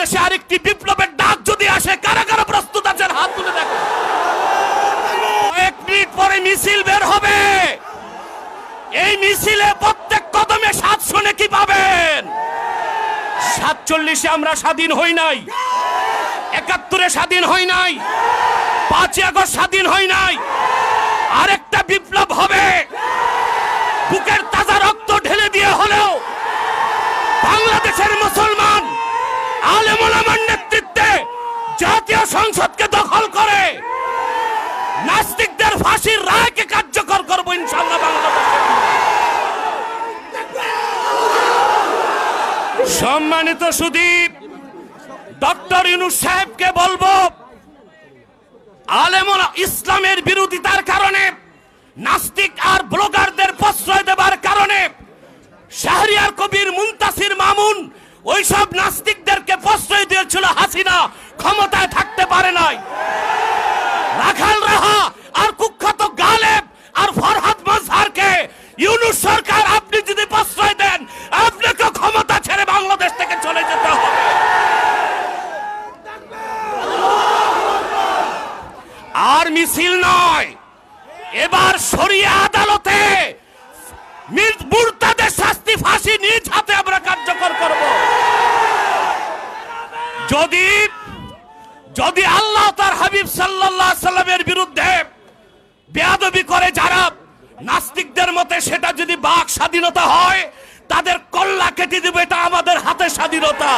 বাংলাদেশে আরেকটি বিপ্লবের ডাক যদি আসে কারা কারা প্রস্তুত আছেন, হাত তুলে দেখো কয়েক মিনিট পরে মিছিল বের হবে। এই মিছিলে প্রত্যেক কদমে সাতশো নাকি পাবেন। সাতচল্লিশে আমরা স্বাধীন হই নাই। একাত্তরে স্বাধীন হই নাই। পাঁচই আগস্ট স্বাধীন হই নাই। আরেকটা বিপ্লব হবে। বুকের তাজা রক্ত ঢেলে দিয়ে হলেও বাংলাদেশের মুসলমান জাতীয় সংসদকে দখল করে। নাস্তিকদের ফাঁসির রায়কে কার্যকর করব ইনশাল্লাহ বাংলাদেশে। সম্মানিত সুদীপ, ডক্টর ইউনুস সাহেবকে বলব, আলেমুল ইসলামের বিরোধিতার কারণে, নাস্তিক আর ব্লগারদের প্রশ্রয় দেবার কারণে, শাহরিয়ার কবির মুন্তাসির মামুন ওইসব নাস্তিকদেরকে প্রশ্রয় দিয়েছিল হাসিনা ক্ষমতায় থাকতে পারে নাই রাখাল রাহা আর কুখ্যাত গালেব আর ফরহাদ মজহারকে ইউনুস সরকার আপনি যদি প্রশ্রয় দেন আপনাকে ক্ষমতা ছেড়ে বাংলাদেশ থেকে চলে যেতে হবে আর মিছিল নয়। এবার সরিয়া আদালতে মির- মুরতাদের শাস্তি ফাঁসি নিজ হাতে আমরা কার্যকর করব। যদি যদি আল্লাহ তার হাবিব আলাইহি সাল্লামের বিরুদ্ধে বেয়াদবি করে, যারা নাস্তিকদের মতে সেটা যদি বাক স্বাধীনতা হয়, তাদের কল্লা কেটে দেবে, এটা আমাদের হাতে স্বাধীনতা।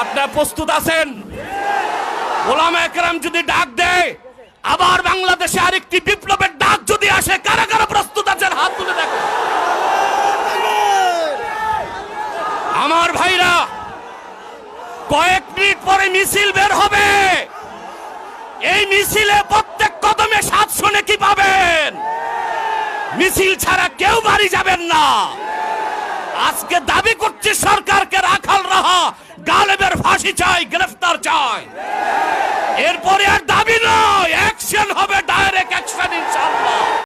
আপনার প্রস্তুত আছেন? ওলামা একরাম যদি ডাক দেয়, আবার বাংলাদেশে আরেকটি বিপ্লবের ডাক যদি আসে, কারা কারা প্রস্তুত আছেন? হাত তুলে দেখো। আমার ভাইরা, কয়েক মিনিট পরে মিছিল বের হবে। এই মিছিলে প্রত্যেক কদমে সাতশো নাকি পাবেন? মিছিল ছাড়া কেউ বাড়ি যাবেন না। আজকে দাবি করছে সরকারকে রাখাল orar